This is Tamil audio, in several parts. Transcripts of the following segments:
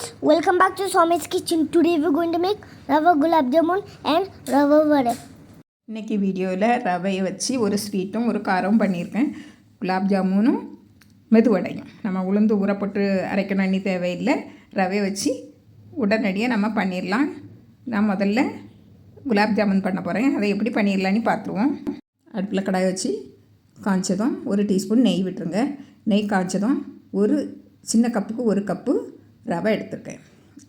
friends, welcome back to Swami's kitchen. Today we're going to make rava gulab jamun and rava vada. இன்றைக்கி வீடியோவில் ரவையை வச்சு ஒரு ஸ்வீட்டும் ஒரு காரமும் பண்ணியிருக்கேன். குலாப் ஜாமுனும் மெதுவடையும். நம்ம உளுந்து ஊறப்பட்டு அரைக்கணும் அண்ணி தேவையில்லை. ரவையை வச்சு உடனடியாக நம்ம பண்ணிடலாம். நான் முதல்ல குலாப் ஜாமுன் பண்ண போகிறேன் அதை எப்படி பண்ணிடலான்னு பார்த்துருவோம். அடுப்பில் கடாய் வச்சு காய்ச்சதும் ஒரு டீஸ்பூன் நெய் விட்டுருங்க. நெய் காய்ச்சதும் ஒரு சின்ன கப்புக்கு ஒரு கப்பு ரவை எடுத்துருக்கேன்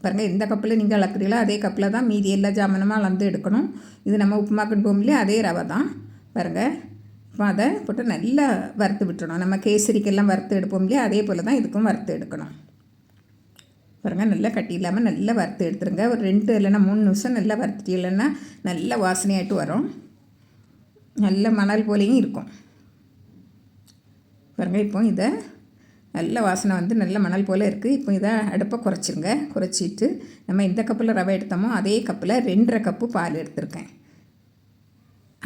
பாருங்கள் எந்த கப்பில் நீங்கள் அளக்குறீங்களோ அதே கப்பில் தான் மீதி எல்லா ஜாமனமாக அளந்து எடுக்கணும். இது நம்ம உப்புமா கொண்டு குடும்பம்லேயே அதே ரவை தான். பாருங்கள் இப்போ அதை போட்டு நல்லா வறுத்து விட்டுணும் நம்ம கேசரிக்கெல்லாம் வறுத்து எடுப்போம் இல்லையா அதே போல் தான் இதுக்கும் வறுத்து எடுக்கணும். பாருங்கள் நல்லா கட்டி இல்லாமல் நல்லா வறுத்து எடுத்துருங்க. ஒரு ரெண்டு இல்லைன்னா மூணு நிமிஷம் நல்லா வறுத்துட்டு இல்லைன்னா நல்லா வாசனையாகிட்டு வரும். நல்ல மணல் போலையும் இருக்கும். பாருங்கள் இப்போ இதை நல்ல வாசனை வந்து நல்ல மணல் போல் இருக்குது இப்போ இதை அடுப்பை குறைச்சிருங்க. குறைச்சிட்டு நம்ம எந்த கப்பில் ரவை எடுத்தோமோ அதே கப்பில் ரெண்டரை கப்பு பால் எடுத்திருக்கேன்.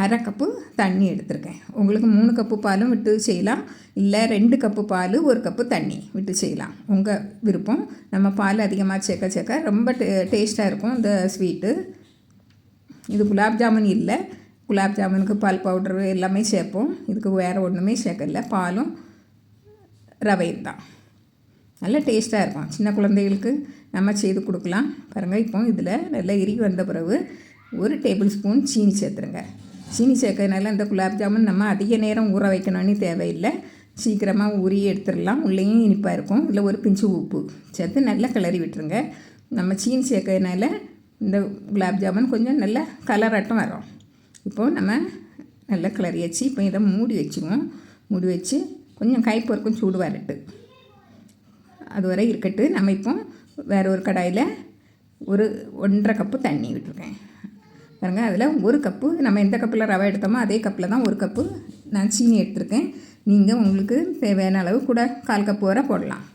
அரை கப்பு தண்ணி எடுத்திருக்கேன். உங்களுக்கு மூணு கப்பு பாலும் விட்டு செய்யலாம். இல்லை ரெண்டு கப்பு பால் ஒரு கப்பு தண்ணி விட்டு செய்யலாம். உங்கள் விருப்பம். நம்ம பால் அதிகமாக சேர்க்க சேர்க்க ரொம்ப டே டேஸ்ட்டாக இருக்கும் இந்த ஸ்வீட்டு. இது குலாப் ஜாமுன் இல்லை. குலாப் ஜாமுனுக்கு பால் பவுடரு எல்லாமே சேர்ப்போம். இதுக்கு வேறு ஒன்றுமே சேர்க்கல. பாலும் ரவையும் தான். நல்ல டேஸ்ட்டாக இருக்கும். சின்ன குழந்தைகளுக்கு நம்ம செய்து கொடுக்கலாம். பாருங்கள் இப்போ இதில் நல்லா இறுகி வந்த பிறகு ஒரு டேபிள் ஸ்பூன் சீனி சேர்த்துருங்க. சீனி சேர்க்கறதுனால இந்த குலாப் ஜாமுன் நம்ம அதிக நேரம் ஊற வைக்கணும்னு தேவையில்லை. சீக்கிரமாக ஊறி எடுத்துடலாம். உள்ளேயும் இனிப்பாக இருக்கும். இதில் ஒரு பிஞ்சு உப்பு சேர்த்து நல்லா கிளறி விட்டுருங்க. நம்ம சீனி சேர்க்கறதுனால இந்த குலாப் ஜாமுன் கொஞ்சம் நல்ல கலராட்டம் வரும். இப்போது நம்ம நல்லா கிளறி வச்சு இப்போ இதை மூடி வச்சுருவோம் மூடி வச்சு கொஞ்சம் கை பொறுக்கும் சூடு வரட்டு. அது வரை இருக்கட்டு. நம்ம இப்போ வேறு ஒரு கடாயில் ஒரு ஒன்றரை கப்பு தண்ணி விட்டுருக்கேன். பாருங்க அதில் ஒரு கப்பு நம்ம எந்த கப்பில் ரவை எடுத்தோமோ அதே கப்பில் தான் ஒரு கப்பு நான் சீனி எடுத்திருக்கேன். நீங்கள் உங்களுக்கு தேவையான அளவு கூட கால் கப்பு வரை போடலாம்.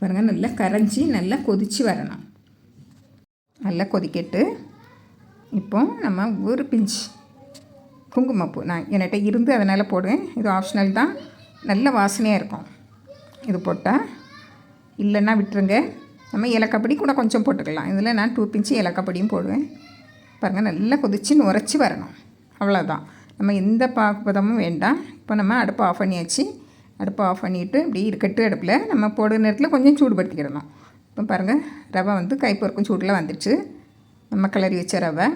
பாருங்கள் நல்லா கரைஞ்சி நல்லா கொதித்து வரணும். நல்லா கொதிக்கட்டு. இப்போ நம்ம ஒரு பிஞ்சு குங்குமப்பூ நான் என்கிட்ட இருந்து அதனால் போடுவேன். இது ஆப்ஷனல் தான். நல்ல வாசனையாக இருக்கும். இது போட்டால் இல்லைன்னா விட்டுருங்க. நம்ம ஏலக்காப்படி கூட கொஞ்சம் போட்டுக்கலாம். இதில் நான் டூ பிஞ்சு ஏலக்காப்படியும் போடுவேன். பாருங்கள் நல்லா கொதிச்சு நுரைச்சி வரணும். அவ்வளோதான் நம்ம எந்த பாக்குபதமும் வேண்டாம். இப்போ நம்ம அடுப்பை ஆஃப் பண்ணியாச்சு. அடுப்பை ஆஃப் பண்ணிவிட்டு இப்படி இருக்கட்டு அடுப்பில் நம்ம போடுற நேரத்தில் கொஞ்சம் சூடுபடுத்திக்கிடணும். இப்போ பாருங்கள் ரவை வந்து கைப்பொருக்கும் சூடில் வந்துடுச்சு. நம்ம கிளறி வச்ச ரவை.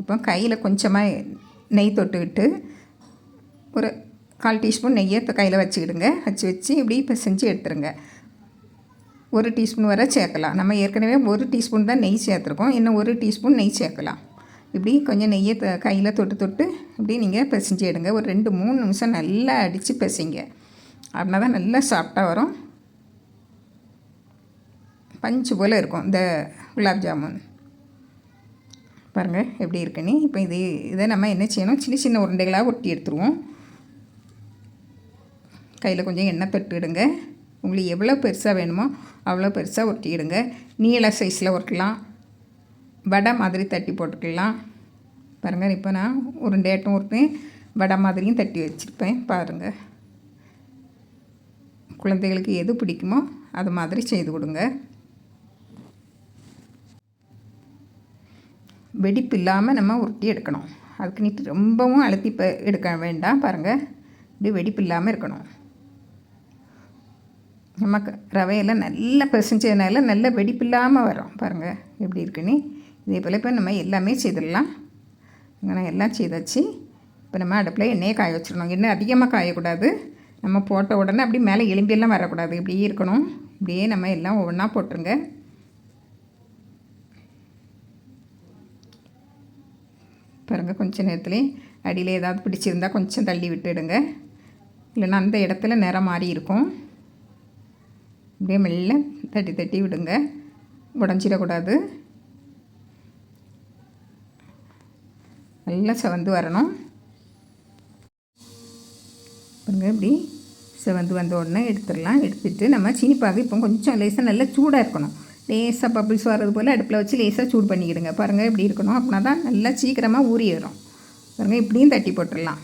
இப்போ கையில் கொஞ்சமாக நெய் தொட்டுக்கிட்டு ஒரு கால் டீஸ்பூன் நெய்யை கையில் வச்சுக்கிடுங்க. வச்சு வச்சு இப்படி இப்போ செஞ்சு எடுத்துருங்க. ஒரு டீஸ்பூன் வரை சேர்க்கலாம். நம்ம ஏற்கனவே ஒரு டீஸ்பூன் தான் நெய் சேர்த்துருக்கோம். இன்னும் ஒரு டீஸ்பூன் நெய் சேர்க்கலாம். இப்படி கொஞ்சம் நெய்யை கையில் தொட்டு தொட்டு இப்படி நீங்கள் பிசைஞ்சு எடுங்க. ஒரு ரெண்டு மூணு நிமிஷம் நல்லா அடித்து பிசைங்க. அப்படின்னா தான் நல்லா சாஃப்டாக வரும். பஞ்சு போல் இருக்கும் இந்த குலாப் ஜாமுன். பாருங்கள் எப்படி இருக்குன்னு இப்போ இது இதை நம்ம என்ன செய்யணும்? சின்ன சின்ன உருண்டைகளாக ஒட்டி எடுத்துருவோம். கையில் கொஞ்சம் எண்ணெய் பெட்டுடுங்க உங்களுக்கு எவ்வளோ பெருசாக வேணுமோ அவ்வளோ பெருசாக ஒட்டிடுங்க நீள சைஸில் ஒட்டலாம் வடை மாதிரி தட்டி போட்டுக்கலாம். பாருங்கள் இப்போ நான் உருண்டையாட்டும் ஒருத்தேன் வடை மாதிரியும் தட்டி வச்சுருப்பேன் பாருங்கள் குழந்தைகளுக்கு எது பிடிக்குமோ அது மாதிரி செய்து கொடுங்க. வெடிப்பு இல்லாமல் நம்ம உருட்டி எடுக்கணும். அதுக்கு நீட்டு ரொம்பவும் அழுத்தி இப்போ எடுக்க வேண்டாம். பாருங்கள் இப்படி வெடிப்பு இல்லாமல் இருக்கணும். நம்ம ரவையெல்லாம் நல்லா பிசைஞ்சதுனால நல்ல வெடிப்பு இல்லாமல் வரும். பாருங்கள் எப்படி இருக்குன்னு இதே போல் இப்போ நம்ம எல்லாமே செய்திடலாம். நான் எல்லாம் செய்தாச்சு. இப்போ நம்ம அடுப்பில் எண்ணெயை காய வச்சிடணும். எண்ணெய் அதிகமாக காயக்கூடாது. நம்ம போட்ட உடனே அப்படி மேலே எலும்பியெல்லாம் வரக்கூடாது. இப்படியே இருக்கணும். இப்படியே நம்ம எல்லாம் ஒவ்வொன்றா போட்டுருங்க. பாருங்கள் கொஞ்சம் நேரத்துலேயே அடியில் ஏதாவது பிடிச்சிருந்தா கொஞ்சம் தள்ளி விட்டுடுங்க. இல்லைன்னா அந்த இடத்துல நிறம் மாறி இருக்கும். அப்படியே மெல்ல தட்டி தட்டி விடுங்க. உடஞ்சிடக்கூடாது. நல்லா செவந்து வரணும். பாருங்க இப்படி செவந்து வந்த உடனே எடுத்துடலாம். எடுத்துட்டு நம்ம சீனிப்பாகு இப்போ கொஞ்சம் லேசாக நல்லா சூடாக இருக்கணும். லேசாக பபிள்ஸ் வர்றது போல் அடுப்பில் வச்சு லேசாக சூடு பண்ணிக்கிடுங்க பாருங்கள் இப்படி இருக்கணும். அப்படின்னா தான் நல்லா சீக்கிரமாக ஊறி வரும். பாருங்கள் இப்படியும் தட்டி போட்டுடலாம்.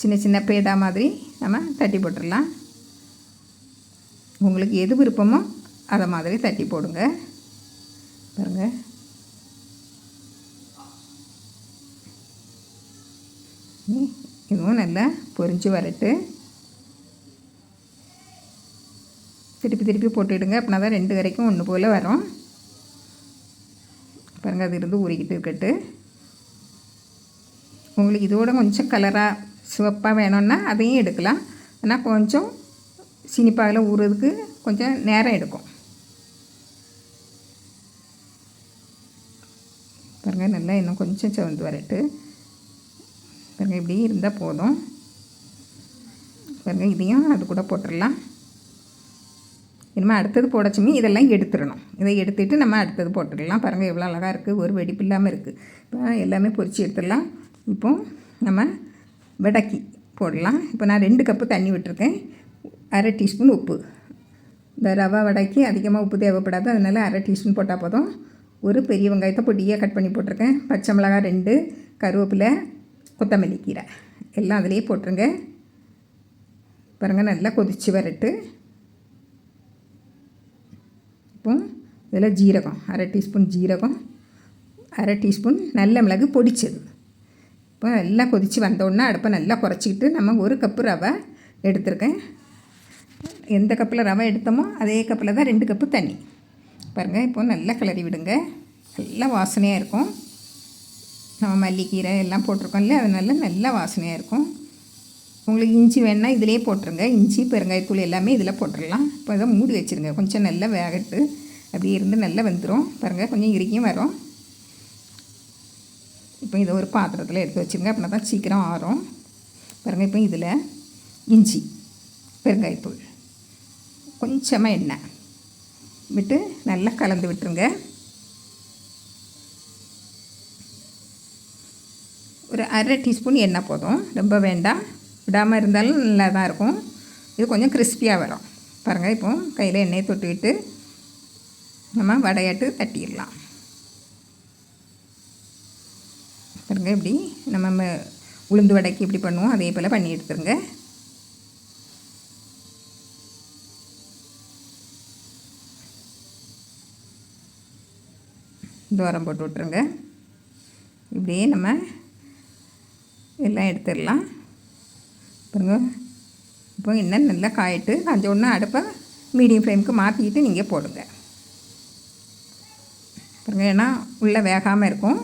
சின்ன சின்ன பேடா மாதிரி நம்ம தட்டி போட்டுடலாம். உங்களுக்கு எது விருப்பமோ அதை மாதிரி தட்டி போடுங்க. பாருங்கள் இதுவும் நல்லா பொறிஞ்சு வரட்டு. திருப்பி திருப்பி போட்டுவிடுங்க அப்படின்னா தான் ரெண்டு கரைக்கும் ஒன்று போல் வரும். பாருங்கள் அது இருந்து ஊறிக்கிட்டு இருக்கட்டு. உங்களுக்கு இதோட கொஞ்சம் கலராக சிவப்பாக வேணும்னா அதையும் எடுக்கலாம். ஆனால் கொஞ்சம் சினிப்பாவில் ஊறுறதுக்கு கொஞ்சம் நேரம் எடுக்கும். பாருங்கள் நல்லா இன்னும் கொஞ்சம் சிவந்து வரட்டு. பாருங்கள் இப்படி இருந்தால் போதும். பாருங்கள் இதையும் அது கூட போட்டுடலாம். இனிமேல் அடுத்தது போடச்சுமே இதெல்லாம் எடுத்துடணும். இதை எடுத்துட்டு நம்ம அடுத்தது போட்டுடலாம் பாருங்கள் எவ்வளோ அழகாக இருக்குது ஒரு வெடிப்பு இல்லாமல் இருக்குது இப்போ எல்லாமே பொரித்து எடுத்துடலாம். இப்போ நம்ம வடக்கி போடலாம். இப்போ நான் ரெண்டு கப்பு தண்ணி விட்டுருக்கேன். அரை டீஸ்பூன் உப்பு. இந்த ரவா வடைக்கு அதிகமாக உப்பு தேவைப்படாது. அதனால் அரை டீஸ்பூன் போட்டால் போதும். ஒரு பெரிய வெங்காயத்தை பொடியாக கட் பண்ணி போட்டிருக்கேன். பச்சை மிளகாய் ரெண்டு கருவேப்பிலை கொத்தமல்லி கீரை. எல்லாம் அதிலேயே போட்டுருங்க. பாருங்கள் நல்லா கொதித்து வரட்டு. இப்போ இதில் ஜீரகம் அரை டீஸ்பூன் ஜீரகம் அரை டீஸ்பூன் நல்ல மிளகு பொடிச்சது. இப்போ நல்லா கொதித்து வந்தோடனே அடுப்பை நல்லா குறைச்சிக்கிட்டு நம்ம ஒரு கப்பு ரவை எடுத்திருக்கேன். எந்த கப்பில் ரவை எடுத்தோமோ அதே கப்பில் தான் ரெண்டு கப்பு தண்ணி. பாருங்கள் இப்போ நல்லா கிளறி விடுங்க. நல்லா வாசனையாக இருக்கும். நம்ம மல்லிக்கீரை எல்லாம் போட்டிருக்கோம்ல அதனால நல்லா வாசனையாக இருக்கும். உங்களுக்கு இஞ்சி வேணால் இதிலே போட்டுருங்க. இஞ்சி பெருங்காயத்தூள் எல்லாமே இதில் போட்டுடலாம். இப்போ இதை மூடி வச்சுருங்க. கொஞ்சம் நல்லா வேகட்டு. அப்படியே இருந்து நல்லா வெந்துடும் பாருங்கள் கொஞ்சம் இறுக்கியும் வரும். இப்போ இதை ஒரு பாத்திரத்தில் எடுத்து வச்சுருங்க. அப்படின்னா தான் சீக்கிரம் ஆறும். பாருங்கள் இப்போ இதில் இஞ்சி பெருங்காயத்தூள் கொஞ்சமாக எண்ணெய் விட்டு நல்லா கலந்து விட்டுருங்க. ஒரு அரை டீஸ்பூன் எண்ணெய் போதும். ரொம்ப வேண்டாம். விடாமல் இருந்தாலும் நல்லா தான் இருக்கும். இது கொஞ்சம் கிறிஸ்பியாக வரும். பாருங்கள் இப்போ கையில் எண்ணெயை தொட்டுக்கிட்டு நம்ம வடையாட்டு தட்டிடலாம். பாருங்கள் இப்படி நம்ம உளுந்து வடைக்கு எப்படி பண்ணுவோம். அதே போல் பண்ணி எடுத்துருங்க. தோரம் போட்டு விட்ருங்க இப்படியே நம்ம எல்லாம் எடுத்துடலாம். பாருங்க. இப்போ எண்ணெய் நல்லா காயிட்டு காஞ்ச உடனே அடுப்பை மீடியம் ஃப்ளேமுக்கு மாற்றிக்கிட்டு நீங்கள் போடுங்க. பாருங்க ஏன்னா உள்ளே வேகாமல் இருக்கும்.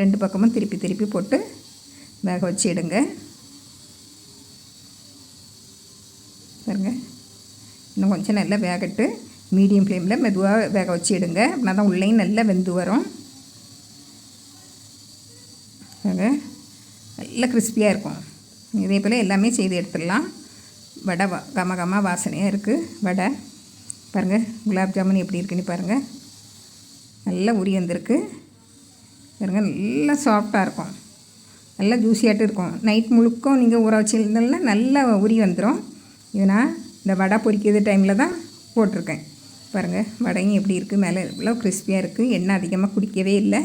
ரெண்டு பக்கமும் திருப்பி திருப்பி போட்டு வேக வச்சு எடுங்க. பாருங்க இன்னும் கொஞ்சம் நல்லா வேகட்டு. மீடியம் ஃப்ளேமில் மெதுவாக வேக வச்சு எடுங்க. அப்படின்னா தான் உள்ளேயும் நல்லா வெந்து வரும். பாருங்கள் நல்லா கிறிஸ்பியாக இருக்கும். இதே போல் எல்லாமே செய்து எடுத்துடலாம். வடை வா கம கம வாசனையாக இருக்குது வடை. பாருங்கள் குலாப் ஜாமுன் எப்படி இருக்குன்னு பாருங்கள் நல்லா உரி வந்திருக்கு. பாருங்கள் நல்லா சாஃப்டாக இருக்கும். நல்லா ஜூஸியாகட்டும் இருக்கும். நைட் முழுக்கும் நீங்கள் ஊற வச்சுருந்தீங்கன்னா நல்லா உரி வந்துடும் இது நான் இந்த வடை பொரிக்கிறது டைமில் தான் போட்டிருக்கேன். பாருங்கள் வடையும் எப்படி இருக்குது மேலே இவ்வளோ கிறிஸ்பியாக இருக்குது எண்ணெய் அதிகமாக குடிக்கவே இல்லை.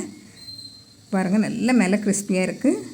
பாருங்கள் நல்ல மேலே கிறிஸ்பியாக இருக்குது